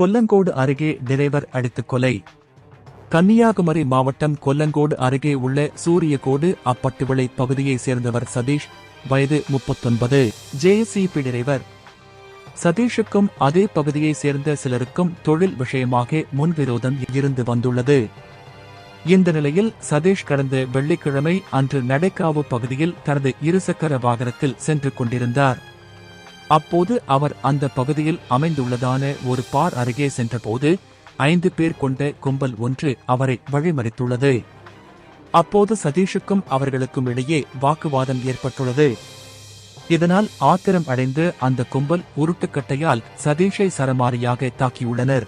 கொல்லங்கோடு அருகே டிரைவர் அடித்து கொலை. கன்னியாகுமரி மாவட்டம் கொல்லங்கோடு அருகே உள்ள சூரியகோடு அப்பட்டுவிளை பகுதியைச் சேர்ந்தவர் சதீஷ் வயது முப்பத்தொன்பது. JCB driver. சதீஷுக்கும் அதே பகுதியைச் சேர்ந்த சிலருக்கும் தொழில் விஷயமாக முன்விரோதம் இருந்து வந்துள்ளது. இந்த நிலையில் சதீஷ் கடந்த வெள்ளிக்கிழமை அன்று நடைக்காவு பகுதியில் தனது இருசக்கர வாகனத்தில் சென்று கொண்டிருந்தார். அப்போது அவர் அந்த பகுதியில் அமைந்துள்ளதான ஒரு பார் அருகே சென்றபோது ஐந்து பேர் கொண்ட கும்பல் ஒன்று அவரை வழிமறித்துள்ளது. அப்போது சதீஷுக்கும் அவர்களுக்கும் இடையே வாக்குவாதம் ஏற்பட்டுள்ளது. இதனால் ஆத்திரம் அடைந்து அந்த கும்பல் உருட்டுக்கட்டையால் சதீஷை சரமாரியாக தாக்கியுள்ளனர்.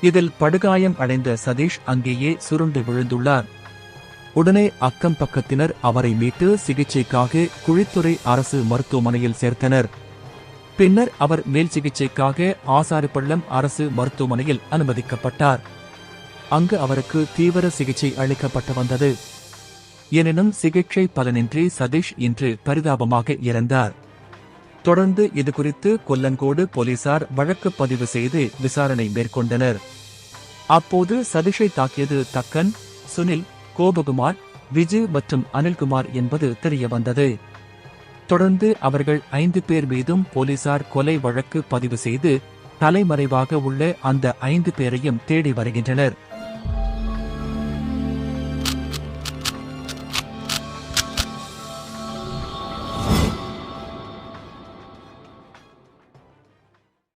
இதில் படுகாயம் அடைந்த சதீஷ் அங்கேயே சுருண்டு விழுந்துள்ளார். உடனே அக்கம் பக்கத்தினர் அவரை மீட்டு சிகிச்சைக்காக குழித்துறை அரசு மருத்துவமனையில் சேர்த்தனர். பின்னர் அவர் மேல் சிகிச்சைக்காக ஆசாரிப்பள்ளம் அரசு மருத்துவமனையில் அனுமதிக்கப்பட்டார். அங்கு அவருக்கு தீவிர சிகிச்சை அளிக்கப்பட்டு வந்தது. எனினும் சிகிச்சை பலனின்றி சதீஷ் இன்று பரிதாபமாக இறந்தார். தொடர்ந்து இதுகுறித்து கொல்லங்கோடு போலீசார் வழக்கு பதிவு செய்து விசாரணை மேற்கொண்டனர். அப்போது சதீஷை தாக்கியது தக்கன் சுனில் கோபகுமார் விஜு மற்றும் அனில்குமார் என்பது தெரியவந்தது. தொடர்ந்து அவர்கள் ஐந்து பேர் மீதும் போலீசார் கொலை வழக்கு பதிவு செய்து தலைமறைவாக உள்ள அந்த ஐந்து பேரையும் தேடி வருகின்றனர்.